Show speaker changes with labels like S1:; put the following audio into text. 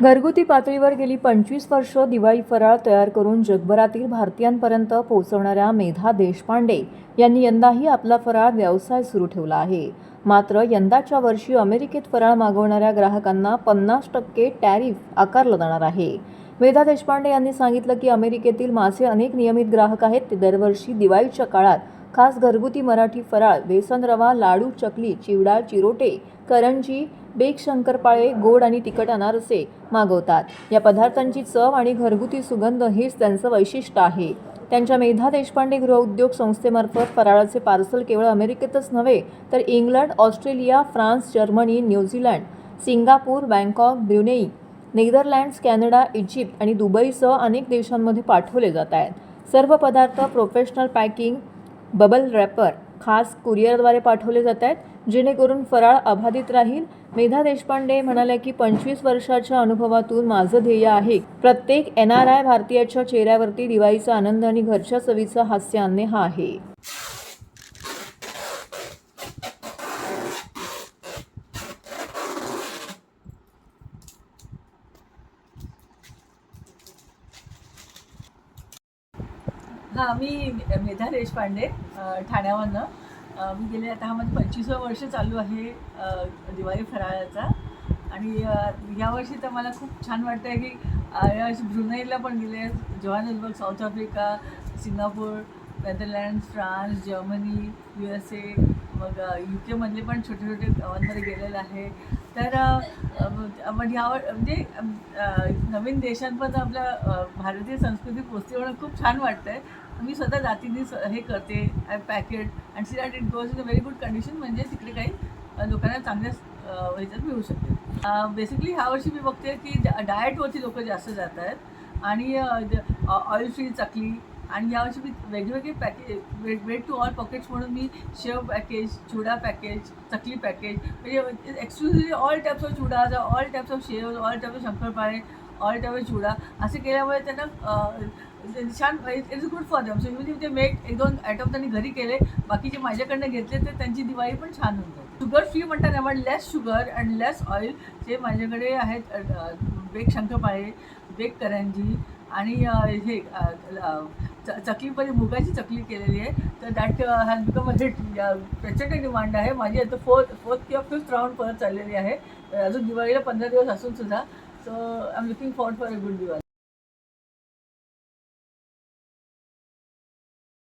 S1: घरगुती पातळीवर गेली पंचवीस वर्ष दिवाळी फराळ तयार करून जगभरातील भारतीयांपर्यंत पोहोचवणाऱ्या मेधा देशपांडे यांनी यंदाही आपला फराळ व्यवसाय सुरू ठेवला आहे. मात्र यंदाच्या वर्षी अमेरिकेत फराळ मागवणाऱ्या ग्राहकांना पन्नास टक्के टॅरिफ आकारलं जाणार आहे. मेधा देशपांडे यांनी सांगितलं की अमेरिकेतील माझे अनेक नियमित ग्राहक आहेत ते दरवर्षी दिवाळीच्या काळात खास घरगुती मराठी फराळ बेसन रवा लाडू चकली चिवडा चिरोटे करंजी बेक शंकरपाळे गोड आणि तिखट अनारसे मागवतात. या पदार्थांची चव आणि घरगुती सुगंध हेच त्यांचं वैशिष्ट्य आहे. त्यांच्या मेधा देशपांडे गृहउद्योग संस्थेमार्फत फराळाचे पार्सल केवळ अमेरिकेतच नव्हे तर England Australia France Germany New Zealand Singapore Bangkok Brunei Netherlands Canada Egypt आणि दुबईसह अनेक देशांमध्ये पाठवले जात आहेत. सर्व पदार्थ प्रोफेशनल पॅकिंग बबल रॅपर खास कुरिअरद्वारे पाठवले जात आहेत जेणेकरून फराळ अबाधित राहील. मेधा देशपांडे म्हणाल्या की पंचवीस वर्षाच्या अनुभवातून माझं ध्येय आहे. प्रत्येक एन आर आय भारतीयाच्या चेहऱ्यावरती दिवाळीचा आनंद आणि घरच्या चवीचं हास्य आणणे हा आहे.
S2: हां मी मेधा देशपांडे ठाण्यावरनं. मी गेले आता हा माझं पंचवीसवं वर्ष चालू आहे दिवाळी फराळाचा. आणि यावर्षी तर मला खूप छान वाटतं आहे की यावर्षी ब्रुनेईला पण गेले. Johannesburg South Africa Singapore Netherlands France Germany U S A मग यू केमधले पण छोटे छोटे गावांमध्ये गेलेलं आहे तर मग ह्यावर म्हणजे यावर म्हणजे नवीन देशांपर्यंत आपल्या भारतीय संस्कृती पोचते म्हणून खूप छान वाटतं आहे मी स्वतः जातीने स- हे करते. I packet and see that it goes in a very good condition म्हणजे तिकडे काही लोकांना चांगल्या ह्याच्यात मिळू शकते. बेसिकली ह्या वर्षी मी बघते की डाएटवरती लोक जास्त जात आहेत आणि ऑइल फ्री चकली आणि यावर्षी मी वेगवेगळे package wait to all pockets म्हणून मी sev package chuda package chakli package म्हणजे exclusively all types of chuda all types of sev all types of shankarpale all type of chuda असे केल्यामुळे त्यांना अ, छान it's good for them so even if ते make एक दोन item त्यांनी घरी केले बाकीचे माझ्याकडनं घेतले तर त्यांची दिवाळी पण छान होऊन जाते. शुगर फ्री म्हणतात ना त्यामुळे less sugar and less oil जे माझ्याकडे आहेत बेक शंकरपाळे बेक करंजी आणि हे चकली पण मुगाची चकली केलेली आहे. तर that has become a hit प्रचंड डिमांड आहे. माझी आता फोर्थ फोर्थ किंवा फिफ्थ राऊंड परत चाललेली आहे. अजून दिवाळीला पंधरा दिवस असून सुद्धा. So I am looking for for a good Diwali.